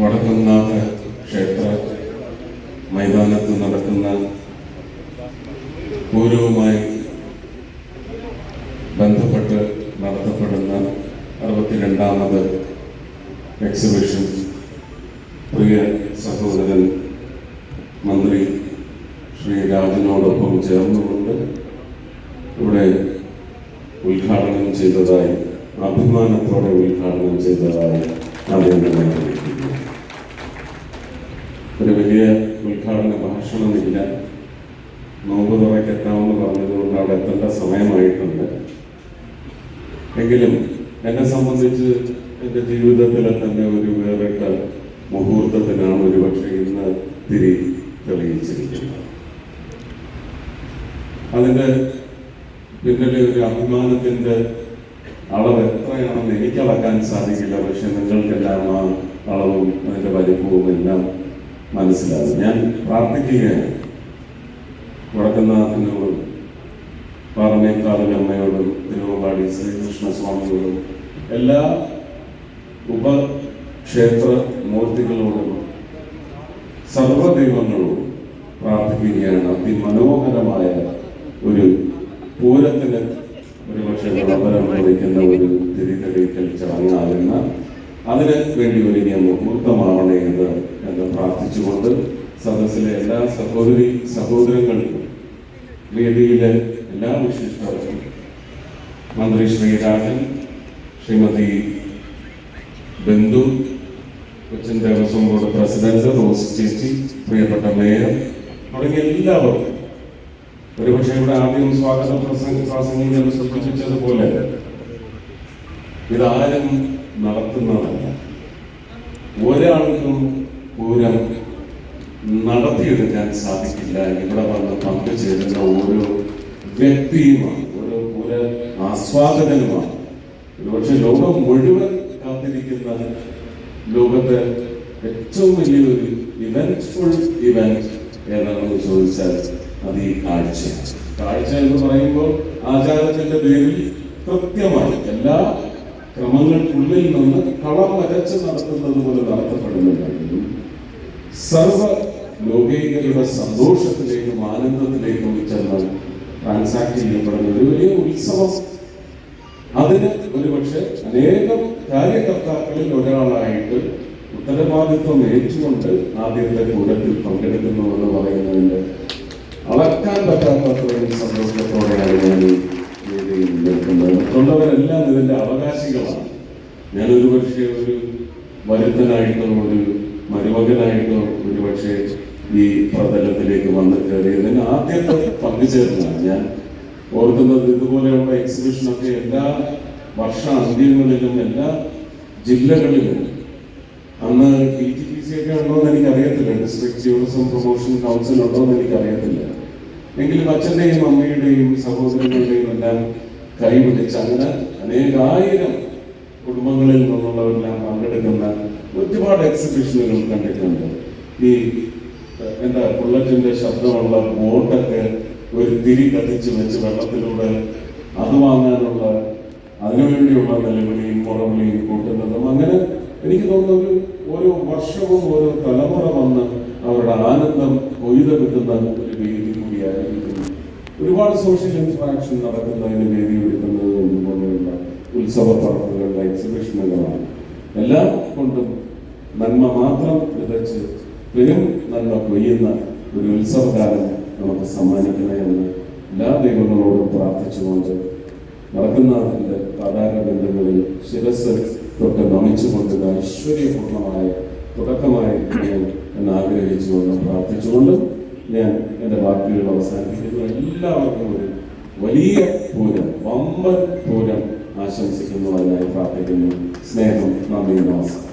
വടക്കുംനാഥ ക്ഷേത്ര മൈതാനത്ത് നടക്കുന്ന പൂരവുമായി ബന്ധപ്പെട്ട് നടത്തപ്പെടുന്ന അറുപത്തിരണ്ടാമത് എക്സിബിഷൻ പ്രിയ സഹോദരൻ മന്ത്രി ശ്രീ രാജനോടൊപ്പം ചേർന്നുകൊണ്ട് ഇവിടെ ഉദ്ഘാടനം ചെയ്തതായി അഭിമാനത്തോടെ ഉദ്ഘാടനം ചെയ്തതായി അദ്ദേഹം ഒരു വലിയ ഉദ്ഘാടന ഭാഷണമില്ല. നോമ്പ് തുറക്കെത്താമെന്ന് പറഞ്ഞതുകൊണ്ട് അവിടെ എത്തേണ്ട സമയമായിട്ടുണ്ട്. എങ്കിലും എന്നെ സംബന്ധിച്ച് എന്റെ ജീവിതത്തിലെ തന്നെ ഒരു വേറിട്ട മുഹൂർത്തത്തിനാണ് ഒരുപക്ഷെ ഇന്ന് തിരി തെളിയിച്ചിരിക്കുന്നത്. അതിന്റെ പിന്നിലെ ഒരു അഭിമാനത്തിന്റെ അളവ് എത്രയാണെന്ന് എനിക്കളക്കാൻ സാധിക്കില്ല. പക്ഷെ നിങ്ങൾക്കെല്ലാം ആ അളവും അതിന്റെ വലിപ്പവും എല്ലാം മനസ്സിലാകും ഞാൻ പ്രാർത്ഥിക്കുകയാണ്. വടക്കനാഥനോടും പാറമേക്കാവിലമ്മയോടും തിരുവമ്പാടി ശ്രീകൃഷ്ണ സ്വാമിയോടും എല്ലാ ഉപക്ഷേത്ര മൂർത്തികളോടും സർവദൈവങ്ങളോടും പ്രാർത്ഥിക്കുകയാണ്. അതിമനോഹരമായ ഒരു പൂരത്തിന് ഒരുപക്ഷെ വിളംബരം കുറിക്കുന്ന ഒരു തിരിതെളിക്കൽ ചടങ്ങാകുന്ന അതിന് വേണ്ടി ഒരുങ്ങിയ മുഹൂർത്തമാവണേ എന്ന് എന്ന് പ്രാർത്ഥിച്ചുകൊണ്ട് സദസ്സിലെ എല്ലാ സഹോദരി സഹോദരങ്ങൾക്കും വേദിയിലെ എല്ലാ വിശിഷ്ടർക്കും മന്ത്രി ശ്രീരാജൻ ശ്രീമതി ബന്ധു Cochin Devaswom board president Rose ചേച്ചി പ്രിയപ്പെട്ട മേയർ തുടങ്ങിയ എല്ലാവർക്കും ഒരുപക്ഷെ ഇവിടെ ആദ്യം സ്വാഗത പ്രസംഗ പ്രാസംഗികർ സൂചിപ്പിച്ചതുപോലെ ഇതാരും നടത്തുന്നതല്ല. ഒരാൾക്കും പൂരം നടത്തിയെടുക്കാൻ സാധിക്കില്ല. ഇവിടെ വന്ന് പങ്കുചേരുന്ന ഓരോ വ്യക്തിയുമാണ് ഓരോ പൂര ആസ്വാദകനുമാണ്. ഒരുപക്ഷെ ലോകം മുഴുവൻ കാത്തിരിക്കുന്ന ലോകത്തെ ഏറ്റവും വലിയൊരു ഇവന്റ്ഫുൾ ഇവന്റ് ഏതാണെന്ന് ചോദിച്ചാൽ അത് ഈ കാഴ്ച കാഴ്ച എന്ന് പറയുമ്പോൾ ആചാരത്തിന്റെ പേരിൽ കൃത്യമായി എല്ലാ ക്രമങ്ങൾക്കുള്ളിൽ നിന്ന് കളം വരച്ച് നടത്തുന്നത് പോലെ നടത്തപ്പെടുന്നുണ്ടെങ്കിലും സർവ ലോകൈകരുടെ സന്തോഷത്തിലേക്കും ആനന്ദത്തിലേക്കും ചെന്ന് ട്രാൻസാക്ട് ചെയ്യപ്പെടുന്ന ഒരു വലിയ ഉത്സവം. അതിന് ഒരുപക്ഷെ അനേകം കാര്യകർത്താക്കളിൽ ഒരാളായിട്ട് ഉത്തരവാദിത്വം ഏറ്റുകൊണ്ട് ആദ്യത്തെ കൂടത്തിൽ പങ്കെടുക്കുന്നു എന്ന് പറയുന്നതിന്റെ അവകാശികളാണ്. ഞാനൊരു പക്ഷേ ഒരു വരുത്തനായിട്ടോ ഒരു മരുമകനായിട്ടോ ഒരു പക്ഷേ ഈ പ്രതലത്തിലേക്ക് വന്ന് കയറിയതിന് ആദ്യത്തെ പങ്കുചേർന്നതാണ് ഞാൻ ഓർക്കുന്നത് ഇതുപോലെയുള്ള എക്സിബിഷനൊക്കെ എല്ലാ വർഷ അന്ത്യങ്ങളിലും എല്ലാ ജില്ലകളിലും. അന്ന് ഇ ടി പി സി ഒക്കെ ഉണ്ടോ എന്ന് എനിക്ക് അറിയത്തില്ല ഡിസ്ട്രിക്ട് ടൂറിസം പ്രൊമോഷൻ കൗൺസിൽ ഉണ്ടോ എന്ന് എനിക്ക് അറിയത്തില്ല എങ്കിലും അച്ഛന്റെയും അമ്മയുടെയും സഹോദരങ്ങളുടെയും എല്ലാം കൈപിടിച്ച് അങ്ങനെ അനേകായിരം കുടുംബങ്ങളിൽ നിന്നുള്ളവരെല്ലാം പങ്കെടുക്കുന്ന ഒരുപാട് എക്സിബിഷനുകൾ കണ്ടിട്ടുണ്ട്. ഈ എന്താ ബുള്ളറ്റിന്റെ ശബ്ദമുള്ള ബോട്ടൊക്കെ ഒരു തിരി കത്തിച്ച് വെച്ച് വെള്ളത്തിലൂടെ അത് വാങ്ങാനുള്ള അതിനുവേണ്ടിയുള്ള നിലവിളിയും മുറവിളിയും കൂട്ടുന്നതും അങ്ങനെ എനിക്ക് തോന്നുന്ന ഒരു ഓരോ വർഷവും ഓരോ തലമുറ വന്ന് അവരുടെ ആനന്ദം കൊയ്തെടുക്കുന്ന ഒരു രീതി കൂടിയായിരിക്കുന്നു. ഒരുപാട് സോഷ്യൽ ഇൻട്രാക്ഷൻ നടക്കുന്നതിന് വേദി ഒരുക്കുന്നത് പോലെയുള്ള ഉത്സവ പ്രവർത്തനങ്ങളുടെ എക്സിബിഷനുകളാണ് എല്ലാം കൊണ്ടും നന്മ മാത്രം വിതച്ച് പെരും നന്മ കൊയ്യുന്ന ഒരു ഉത്സവകാലം നമുക്ക് സമ്മാനിക്കണേ എന്ന് എല്ലാ ദൈവങ്ങളോടും പ്രാർത്ഥിച്ചുകൊണ്ട് നടക്കുന്നതിന്റെ പാതാര ബന്ധങ്ങളിൽ ശിരസ് തൊട്ട് നമിച്ചുകൊണ്ട് ഐശ്വര്യപൂർണമായ തുടക്കമായി എന്ന് പ്രാർത്ഥിച്ചുകൊണ്ടും ഞാൻ എന്റെ വാക്കുകൾ അവസാനിപ്പിക്കുന്നു എല്ലാവർക്കും ഒരു വലിയ പൂരം വമ്പൻ പൂരം ആശംസിക്കുന്നു അതിനായി പ്രാർത്ഥിക്കുന്നു. സ്നേഹം നന്ദി നമസ്കാരം.